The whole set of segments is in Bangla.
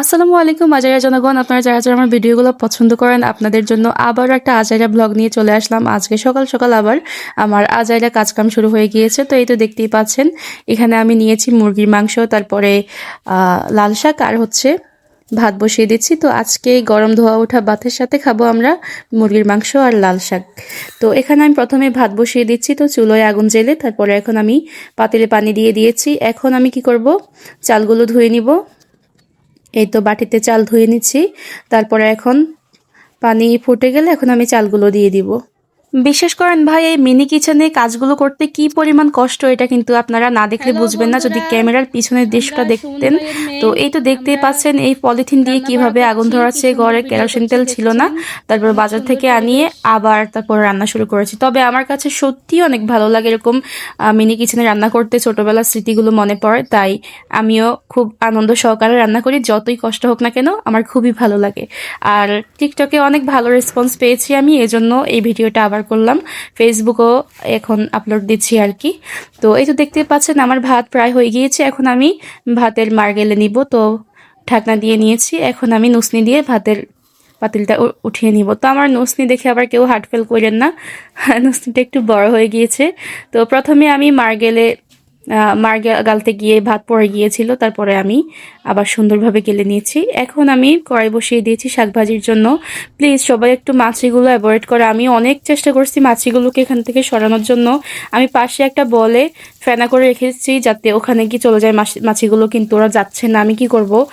আসসালামু আলাইকুম আজাইরা জনগণ। আপনারা যারা যারা আমার ভিডিওগুলো পছন্দ করেন, আপনাদের জন্য আবার একটা আজাইরা ব্লগ নিয়ে চলে আসলাম। আজকে সকাল সকাল আবার আমার আজাইরা কাজকাম শুরু হয়ে গিয়েছে। তো এই তো দেখতেই পাচ্ছেন, এখানে আমি নিয়েছি মুরগির মাংস, তারপরে লাল শাক আর হচ্ছে ভাত বসিয়ে দিচ্ছি। তো আজকে গরম ধোয়া ওঠা ভাতের সাথে খাব আমরা মুরগির মাংস আর লাল শাক। তো এখানে আমি প্রথমে ভাত বসিয়ে দিচ্ছি, তো চুলোয় আগুন জেলে তারপরে এখন আমি পাতিলে পানি দিয়ে দিয়েছি। এখন আমি কি করব? চালগুলো ধুয়ে নিব। এই তো বাটিতে চাল ধুয়ে নিচ্ছি। তারপরে এখন পানি ফুটে গেলে এখন আমি চালগুলো দিয়ে দিব। বিশ্বাস করেন ভাই এই মিনি কিচেনে কাজগুলো করতে কি পরিমাণ কষ্ট এটা কিন্তু আপনারা না দেখলে বুঝবেন না। যদি ক্যামেরার পিছনের দৃশ্যটা দেখতেন তো এই তো দেখতেই পাচ্ছেন এই পলিথিন দিয়ে কীভাবে আগুন ধরাচ্ছে ঘরে কেরোসিন তেল ছিল না। তারপর বাজার থেকে আনিয়ে আবার তারপর রান্না শুরু করেছি। তবে আমার কাছে সত্যি অনেক ভালো লাগে এরকম মিনি কিচেনে রান্না করতে। ছোটবেলার স্মৃতিগুলো মনে পড়ে তাই আমিও খুব আনন্দ সহকারে রান্না করি। যতই কষ্ট হোক না কেন আমার খুবই ভালো লাগে। আর টিকটকে অনেক ভালো রেসপন্স পেয়েছি আমি এজন্য এই ভিডিওটা আবার করলাম। ফেসবুকও এখন আপলোড দিচ্ছি আর কি। তো এই তো দেখতে পাচ্ছেন, আমার ভাত প্রায় হয়ে গিয়েছে। এখন আমি ভাতের মার গেলে নিব। তো ঢাকনা দিয়ে নিয়েছি। এখন আমি নুসনি দিয়ে ভাতের পাতিলটা উঠিয়ে নিব। তো আমার নুসনি দেখে আবার কেউ হার্টফেল করেন না। নুসনিটা একটু বড় হয়ে গিয়েছে। তো প্রথমে আমি মার্গেলে মার গালতে গিয়ে ভাত পড়ে গিয়েছিল, তারপরে আমি আবার সুন্দরভাবে গেলে নিয়েছি। এখন আমি কড়াই বসিয়ে দিয়েছি শাক ভাজির জন্য। প্লিজ, সবাই একটু মাছিগুলো অ্যাভয়েড করে। আমি অনেক চেষ্টা করছি মাছিগুলোকে এখান থেকে সরানোর জন্য। আমি পাশে একটা বলে ফেনা করে রেখেছি যাতে ওখানে কি চলে যায় মাছি- মাছিগুলো, কিন্তু ওরা যাচ্ছে না। আমি কি করব?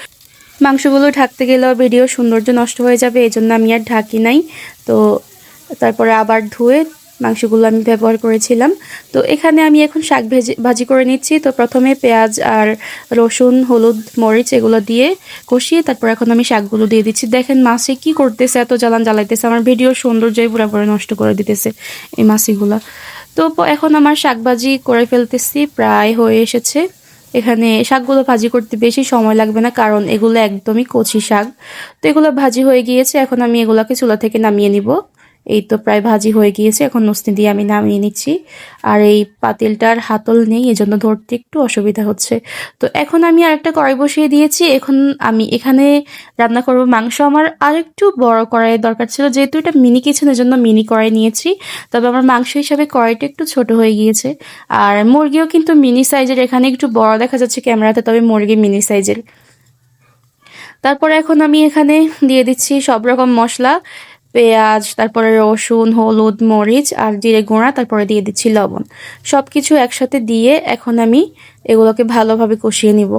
মাংসগুলো ঢাকতে গেলেও ভিডিও সৌন্দর্য নষ্ট হয়ে যাবে এই জন্য আমি আর ঢাকি নাই। তো তারপরে আবার ধুয়ে মাংসগুলো আমি ব্যবহার করেছিলাম। তো এখানে আমি এখন শাক ভেজে, ভাজি করে নিচ্ছি। তো প্রথমে পেঁয়াজ আর রসুন, হলুদ, মরিচ এগুলো দিয়ে কষিয়ে তারপর এখন আমি শাকগুলো দিয়ে দিচ্ছি। দেখেন মাছে কি করতেছে, এত জ্বালান জ্বালাইতেছে। আমার ভিডিওর সৌন্দর্যই পুরোপুরি নষ্ট করে দিতেছে এই মাছিগুলো তো এখন আমার শাক ভাজি করে ফেলতেছি, প্রায় হয়ে এসেছে। এখানে শাকগুলো ভাজি করতে বেশি সময় লাগবে না, কারণ এগুলো একদমই কচি শাক। তো এগুলো ভাজি হয়ে গিয়েছে, এখন আমি এগুলোকে চুলা থেকে নামিয়ে নিব। এই তো প্রায় ভাজি হয়ে গিয়েছে, এখন নস্তি দিয়ে আমি নামিয়ে নিচ্ছি। আর এই পাতিলটার হাতল নেই, এজন্য ধরতে একটু অসুবিধা হচ্ছে। তো এখন আমি আরেকটা কড়াই বসিয়ে দিয়েছি। এখন আমি এখানে রান্না করব মাংস। আমার আরেকটু বড় কড়াইয়ের দরকার ছিল, যেহেতু এটা মিনি কিচেনের জন্য মিনি কড়াই নিয়েছি। তবে আমার মাংস হিসাবে কড়াইটা একটু ছোট হয়ে গিয়েছে। আর মুরগিও কিন্তু মিনি সাইজের, এখানে একটু বড় দেখা যাচ্ছে ক্যামেরাতে, তবে মুরগি মিনি সাইজের। তারপরে এখন আমি এখানে দিয়ে দিচ্ছি সব রকম মশলা। পেঁয়াজ, তারপরে রসুন, হলুদ, মরিচ আর জিরে গুঁড়া, তারপরে দিয়ে দিচ্ছি লবণ। সব কিছু একসাথে দিয়ে এখন আমি এগুলোকে ভালোভাবে কষিয়ে নিব।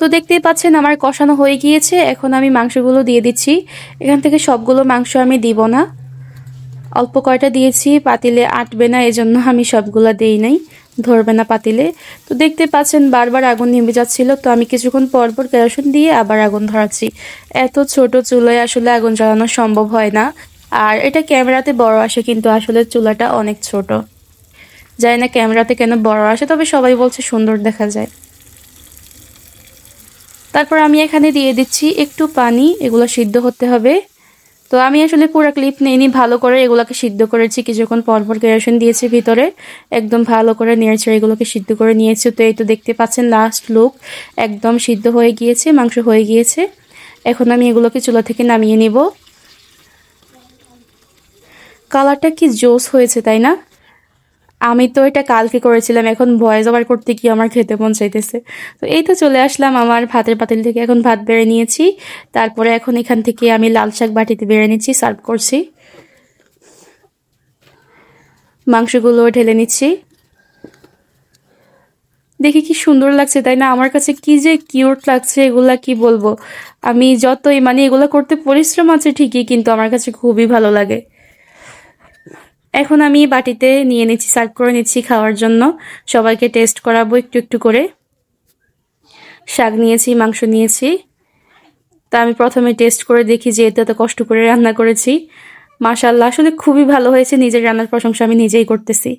তো দেখতেই পাচ্ছেন আমার কষানো হয়ে গিয়েছে। এখন আমি মাংসগুলো দিয়ে দিচ্ছি। এখান থেকে সবগুলো মাংস আমি দিব না। অল্প কয়টা দিয়েছি, পাতিলে আটবে না, এজন্য আমি সবগুলো দেই নাই, ধরবে না পাতিলে। তো দেখতে পাচ্ছেন বারবার আগুন নেমে যাচ্ছিল, তো আমি কিছুক্ষণ পর পর কেরোসিন দিয়ে আবার আগুন ধরাচ্ছি। এত ছোট চুলায় আসলে আগুন জ্বালানো সম্ভব হয় না, আর এটা ক্যামেরাতে বড় আসে, কিন্তু আসলে চুলাটা অনেক ছোট। জানি না ক্যামেরাতে কেন বড় আসে, তবে সবাই বলছে সুন্দর দেখা যায়। তারপর আমি এখানে দিয়ে দিচ্ছি একটু পানি, এগুলো সিদ্ধ হতে হবে। তো আমি আসলে পুরো ক্লিপ নিইনি ভালো করে এগুলোকে সিদ্ধ করেছি, কিছুক্ষণ পরপর কেরোসিন দিয়েছি ভিতরে। একদম ভালো করে নেড়েছে এগুলোকে সিদ্ধ করে নিয়েছি। তো এই তো দেখতে পাচ্ছেন লাস্ট লুক একদম সিদ্ধ হয়ে গিয়েছে, মাংস হয়ে গিয়েছে। এখন আমি এগুলোকে চুলা থেকে নামিয়ে নিব। কালারটা কি জোস হয়েছে, তাই না? আমি তো এটা কালকে করেছিলাম, এখন ভয়েস ওভার করতে কি আমার খেতে মন চাইতেছে। তো এই তো চলে আসলাম আমার ভাতের পাতিল থেকে, এখন ভাত বেড়ে নিয়েছি। তারপরে এখন এখান থেকে আমি লাল শাক বাটিতে বেড়ে নিচ্ছি সার্ভ করছি। মাংসগুলো ঢেলে নিচ্ছি। দেখি কি সুন্দর লাগছে, তাই না? আমার কাছে কি যে কিউট লাগছে, এগুলা কি বলব? আমি যতই মানে এগুলো করতে পরিশ্রম আছে ঠিকই, কিন্তু আমার কাছে খুবই ভালো লাগে। এখন আমি বাটিতে নিয়ে নিচ্ছি, সার্ভ করে নিচ্ছি খাওয়ার জন্য। সবাইকে টেস্ট করাবো একটু একটু করে। শাক নিয়েছি, মাংস নিয়েছি। তা আমি প্রথমে টেস্ট করে দেখি যে এতে এত কষ্ট করে রান্না করেছি। মাশাল্লাহ আসলে খুবই ভালো হয়েছে নিজের রান্নার প্রশংসা আমি নিজেই করতেছি।